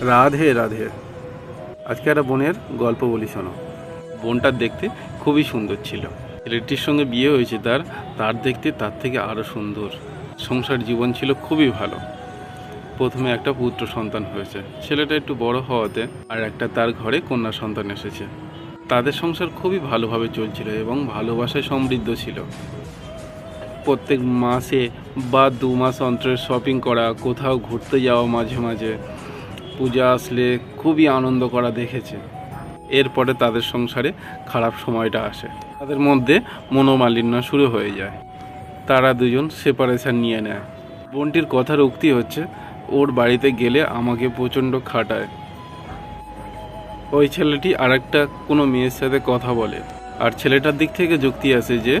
রাধে রাধে। আজকে একটা বোনের গল্প বলি, শোনো। বোনটার দেখতে খুবই সুন্দর ছিল। ছেলেটির সঙ্গে বিয়ে হয়েছে তার তার দেখতে তার থেকে আরও সুন্দর। সংসার জীবন ছিল খুবই ভালো। প্রথমে একটা পুত্র সন্তান হয়েছে। ছেলেটা একটু বড় হওয়াতে আর একটা তার ঘরে কন্যা সন্তান এসেছে। তাদের সংসার খুবই ভালোভাবে চলছিল এবং ভালোবাসায় সমৃদ্ধ ছিল। প্রত্যেক মাসে বা দু মাস অন্তরে শপিং করা, কোথাও ঘুরতে যাওয়া মাঝে মাঝে। পূজা আসলে খুবই আনন্দ করা দেখেছে। এরপরে তাদের সংসারে খারাপ সময়টা আসে। তাদের মধ্যে মনোমালিন্য শুরু হয়ে যায়। তারা দুজন সেপারেশান নিয়ে নেয়। বোনটির কথার উক্তি হচ্ছে, ওর বাড়িতে গেলে আমাকে প্রচণ্ড খাটায়। ওই ছেলেটি আরেকটা কোনো মেয়ের সাথে কথা বলে। আর ছেলেটার দিক থেকে যুক্তি আছে যে,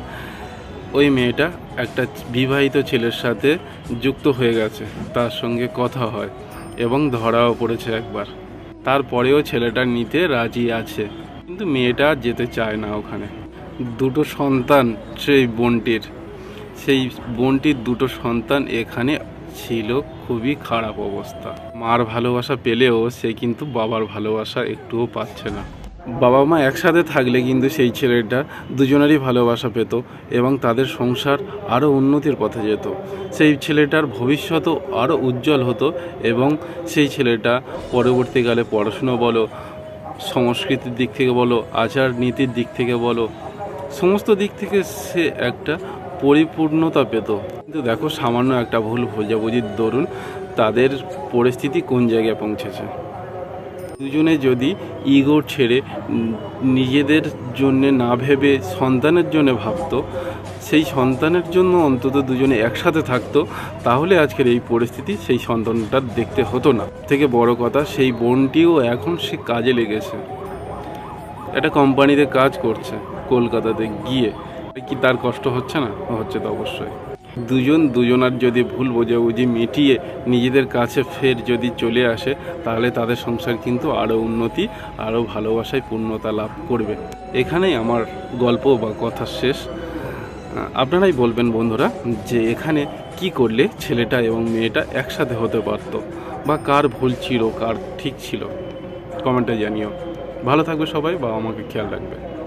ওই মেয়েটা একটা বিবাহিত ছেলের সাথে যুক্ত হয়ে গেছে। তার সঙ্গে কথা হয়। এবং ধরাও পড়েছে একবার। তারপরেও ছেলেটা নিতে রাজি আছে, কিন্তু মেয়েটা যেতে চায় না ওখানে। দুটো সন্তান সেই বোনটির। সেই বোনটির দুটো সন্তান এখানে ছিল, খুবই খারাপ অবস্থা। মার ভালোবাসা পেলেও সে কিন্তু বাবার ভালোবাসা একটুও পাচ্ছে না। বাবা মা একসাথে থাকলে কিন্তু সেই ছেলেটা দুজনেরই ভালোবাসা পেত এবং তাদের সংসার আরও উন্নতির পথে যেত। সেই ছেলেটার ভবিষ্যতও আরও উজ্জ্বল হতো এবং সেই ছেলেটা পরবর্তীকালে পড়াশুনো বলো, সংস্কৃতির দিক থেকে বলো, আচার নীতির দিক থেকে বলো, সমস্ত দিক থেকে সে একটা পরিপূর্ণতা পেত। কিন্তু দেখো সামান্য একটা ভুল, বোঝাবুঝির দরুন তাদের পরিস্থিতি কোন জায়গায় পৌঁছেছে। দুজনে যদি ইগো ছেড়ে নিজেদের জন্য না ভেবে সন্তানের জন্য ভাবতো, সেই সন্তানের জন্য অন্তত দুজনে একসাথে থাকতো, তাহলে আজকের এই পরিস্থিতি সেই সন্তানটার দেখতে হতো না। থেকে বড় কথা, সেই বোনটিও এখন সে কাজে লেগেছে। একটা কোম্পানিতে কাজ করছে, কলকাতাতে গিয়ে। কি তার কষ্ট হচ্ছে না? হচ্ছে তো অবশ্যই। দুজন, দুজনার যদি ভুল বোঝাবুঝি মিটিয়ে নিজেদের কাছে ফের যদি চলে আসে, তাহলে তাদের সংসার কিন্তু আরও উন্নতি আরও ভালোবাসায় পূর্ণতা লাভ করবে। এখানেই আমার গল্প বা কথা শেষ। আপনারাই বলবেন বন্ধুরা যে এখানে কি করলে ছেলেটা এবং মেয়েটা একসাথে হতে পারতো বা কার ভুল ছিল, কার ঠিক ছিল। কমেন্টে জানিও। ভালো থাকবে সবাই বা আমাকে খেয়াল রাখবে